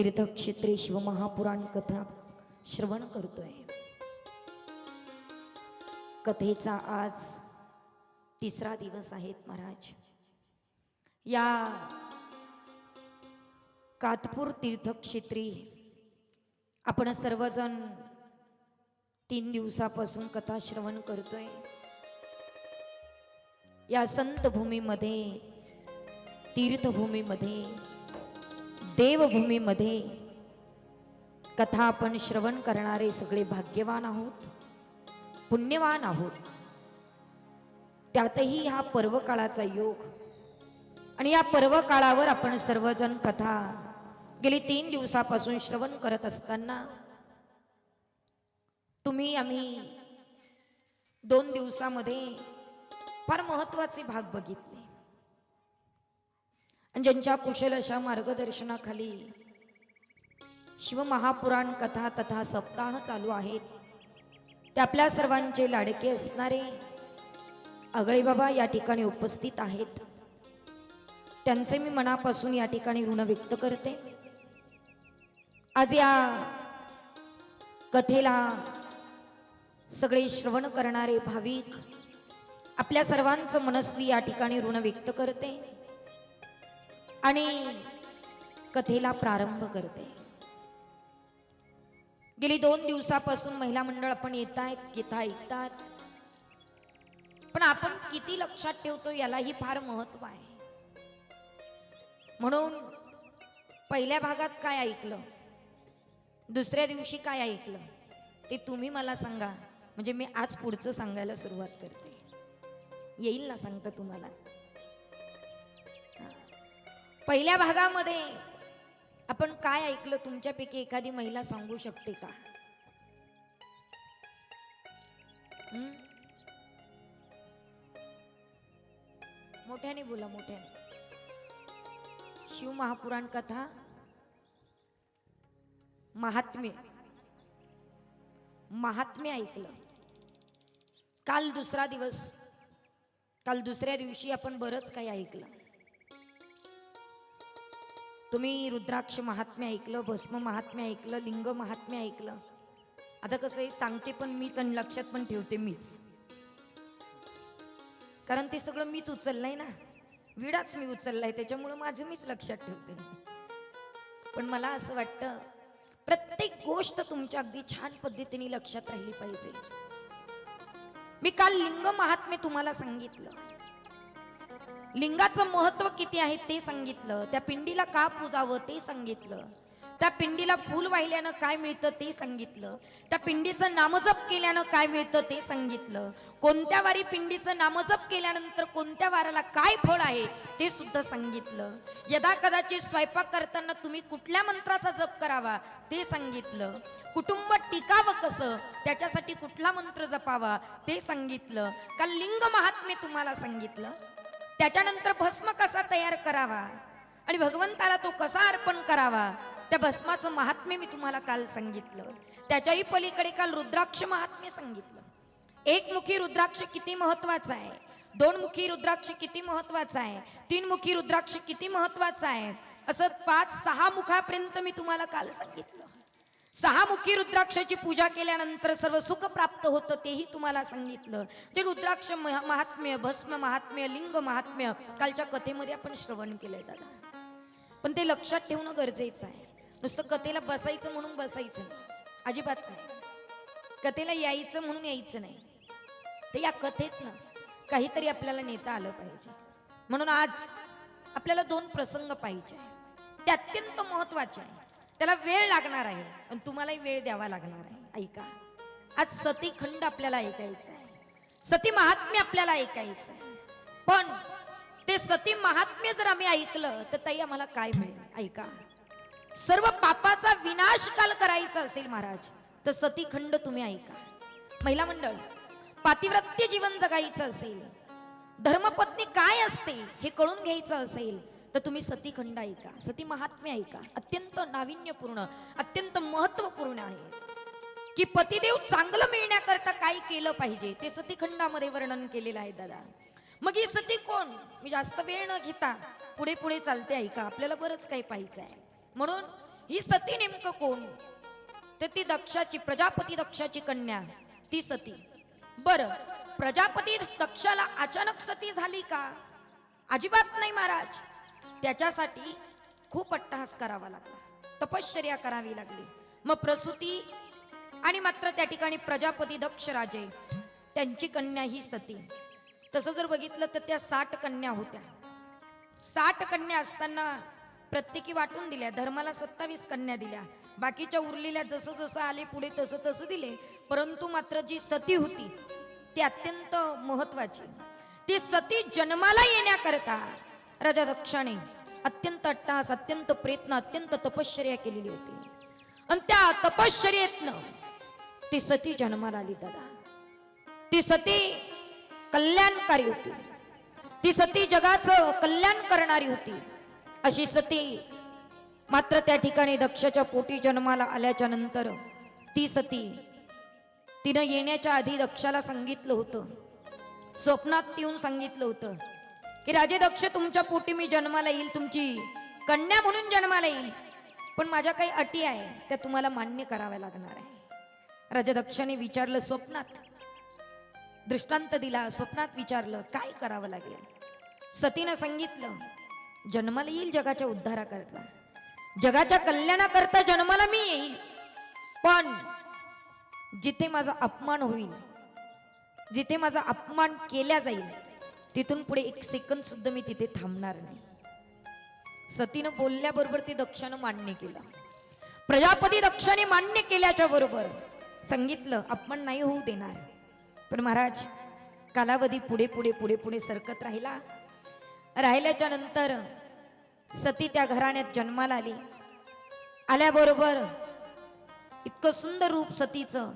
तीर्थक्षेत्री शिवमहापुराण कथा श्रवण करतोय. कथेचा आज तिसरा दिवस आहेत महाराज. या कातपूर तीर्थक्षेत्री आपण सर्वजण तीन दिवसापासून कथा श्रवण करतोय. या संतभूमीमध्ये तीर्थभूमीमध्ये देवभूमीमध्ये कथा आपण श्रवण करणारे सगळे भाग्यवान आहोत पुण्यवान आहोत. त्यातही हा पर्वकाळाचा योग. आणि या पर्वकाळावर आपण सर्वजण कथा गेली तीन दिवसापासून श्रवण करत असताना तुम्ही आम्ही दोन दिवसामध्ये फार महत्त्वाचे भाग बघितले. आणि ज्यांच्या कुशल अशा मार्गदर्शनाखाली शिवमहापुराण कथा तथा सप्ताह चालू आहेत ते आपल्या सर्वांचे लाडके असणारे आगळे बाबा या ठिकाणी उपस्थित आहेत. त्यांचे मी मनापासून या ठिकाणी ऋण व्यक्त करते. आज या कथेला सगळे श्रवण करणारे भाविक आपल्या सर्वांचं मनस्वी या ठिकाणी ऋण व्यक्त करते. आणि कथेला प्रारंभ करते. गेली दोन दिवसापासून महिला मंडळ आपण येत आहेत गीता ऐकतात. पण आपण किती लक्षात ठेवतो यालाही फार महत्त्व आहे. म्हणून पहिल्या भागात काय ऐकलं? दुसऱ्या दिवशी काय ऐकलं? ते तुम्ही मला सांगा. म्हणजे मी आज पुढचं सांगायला सुरुवात करते. येईल ना सांगता तुम्हाला? पहिल्या भागामध्ये आपण काय ऐकलं? तुमच्यापैकी एखादी महिला सांगू शकते का? मोठ्याने बोला मोठ्याने. शिव महापुराण कथा महात्म्य. महात्म्य ऐकलं. काल दुसरा दिवस काल दुसऱ्या दिवशी आपण बरंच काही ऐकलं. तुम्ही रुद्राक्ष महात्म्य ऐकलं भस्म महात्म्य ऐकलं लिंग महात्म्य ऐकलं. आता कसं आहे सांगते पण मीच आणि लक्षात पण ठेवते मीच. कारण ते सगळं मीच उचललंय ना. विडाच मी उचललाय त्याच्यामुळं माझं मीच लक्षात ठेवते. पण मला असं वाटतं प्रत्येक गोष्ट तुमच्या अगदी छान पद्धतीने लक्षात राहिली पाहिजे. मी काल लिंग महात्म्य तुम्हाला सांगितलं. लिंगाचं महत्त्व किती आहे ते सांगितलं. त्या पिंडीला का पूजावं ते सांगितलं. त्या पिंडीला फूल वाहिल्यानं काय मिळतं ते सांगितलं. त्या पिंडीचं नामजप केल्यानं काय मिळतं ते सांगितलं. कोणत्या वारी पिंडीचं नामजप केल्यानंतर कोणत्या वाराला काय फळ आहे ते सुद्धा सांगितलं. यदा कदाचित स्वयंपाक करताना तुम्ही कुठल्या मंत्राचा जप करावा ते सांगितलं. कुटुंब टिकावं कसं? त्याच्यासाठी कुठला मंत्र जपावा ते सांगितलं. का लिंग महात्म्य तुम्हाला सांगितलं? त्याच्यानंतर भस्म कसा तयार करावा? आणि भगवंताला तो कसा अर्पण करावा? त्या भस्माचं महात्म्य मी तुम्हाला काल सांगितलं. त्याच्याही पलीकडे काल रुद्राक्ष महात्म्य सांगितलं. एकमुखी रुद्राक्ष किती महत्त्वाचा आहे? दोन मुखी रुद्राक्ष किती महत्त्वाचा आहे? तीन मुखी रुद्राक्ष किती महत्त्वाचा आहे? असं पाच सहा मुखापर्यंत मी तुम्हाला काल सांगितलं. सहा मुखी रुद्राक्षाची पूजा केल्यानंतर सर्व सुख प्राप्त होतं तेही तुम्हाला सांगितलं. ते रुद्राक्ष महा- महात्म्य भस्म महात्म्य लिंग महात्म्य कालच्या कथेमध्ये आपण श्रवण केलंय दादा. पण ते लक्षात ठेवणं गरजेचं आहे. नुसतं कथेला बसायचं म्हणून बसायचं अजिबात नाही. कथेला यायचं म्हणून यायचं नाही. तर या कथेत ना काहीतरी आपल्याला नेता आलं पाहिजे. म्हणून आज आपल्याला दोन प्रसंग पाहिजे. ते अत्यंत महत्त्वाचे आहे. त्याला वेळ लागणार आहे. पण तुम्हालाही वेळ द्यावा लागणार आहे. ऐका. आज सती खंड आपल्याला ऐकायचं आहे. सती महात्म्य आपल्याला ऐकायचं आहे. पण ते सती महात्म्य जर आम्ही ऐकलं तर ताई आम्हाला काय मिळेल? ऐका. सर्व पापाचा विनाश काल करायचा असेल महाराज तर सती खंड तुम्ही ऐका. महिला मंडळ पातिव्रत्य जीवन जगायचं असेल. धर्मपत्नी काय असते हे कळून घ्यायचं असेल. तर तुम्ही सतीखंड ऐका सती महात्म्य ऐका. अत्यंत नाविन्यपूर्ण अत्यंत महत्त्वपूर्ण आहे. की पतिदेव चांगलं मिळण्याकरता काय केलं पाहिजे ते सतीखंडामध्ये वर्णन केलेलं आहे दादा. मग ही सती कोण? मी जास्त वेळ न घेता पुढे पुढे चालते ऐका आपल्याला बरंच काही पाहिजे आहे. म्हणून ही सती नेमकं कोण? तर ती दक्षाची प्रजापती दक्षाची कन्या ती सती. बर प्रजापती दक्षाला अचानक सती झाली का? अजिबात नाही महाराज. त्याच्यासाठी खूप अट्टहास करावा लागला. तपश्चर्या करावी लागली. मग प्रसूती आणि मात्र त्या ठिकाणी प्रजापती दक्ष राजे त्यांची कन्या ही सती. तसं जर बघितलं तर त्या साठ कन्या होत्या. साठ कन्या असताना प्रत्येकी वाटून दिल्या धर्माला सत्तावीस कन्या दिल्या. बाकीच्या उरलेल्या जसं जसं आले पुढे तसं तसं दिले. परंतु मात्र जी सती होती ती अत्यंत महत्वाची ती सती जन्माला येण्याकरता राजा दक्षाने अत्यंत अट्टास अत्यंत प्रयत्न अत्यंत तपश्चर्या केलेली होती. आणि त्या तपश्चर्येतनं ती सती जन्माला आली दादा. ती सती कल्याणकारी होती. ती सती जगाचं कल्याण करणारी होती. अशी सती मात्र त्या ठिकाणी दक्षाच्या पोटी जन्माला आल्याच्यानंतर ती सती तिनं येण्याच्या आधी दक्षाला सांगितलं होतं. स्वप्नात येऊन सांगितलं होतं. की राजे दक्ष तुमच्या पोटी मी जन्माला येईल तुमची कन्या म्हणून जन्माला येईल. पण माझ्या काही अटी आहे त्या तुम्हाला मान्य कराव्या लागणार आहे. राजा दक्षाने विचारलं स्वप्नात. दृष्टांत दिला स्वप्नात विचारलं काय करावं लागेल? सतीनं सांगितलं जन्माला येईल जगाच्या उद्धाराकरता. जगाच्या कल्याणाकरता जन्माला मी येईल. पण जिथे माझा अपमान होईल जिथे माझा अपमान केला जाईल तिथून पुढे एक सेकंद सुद्धा मी तिथे थांबणार नाही. सतीनं बोलल्याबरोबर ते दक्षानं मान्य केलं. प्रजापती दक्षाने मान्य केल्याच्या बरोबर सांगितलं अपमान नाही होऊ देणार. पण महाराज कालावधी पुढे पुढे पुढे पुढे सरकत राहिला. राहिल्याच्या नंतर सती त्या घराण्यात जन्माला आली. आल्याबरोबर इतकं सुंदर रूप सतीचं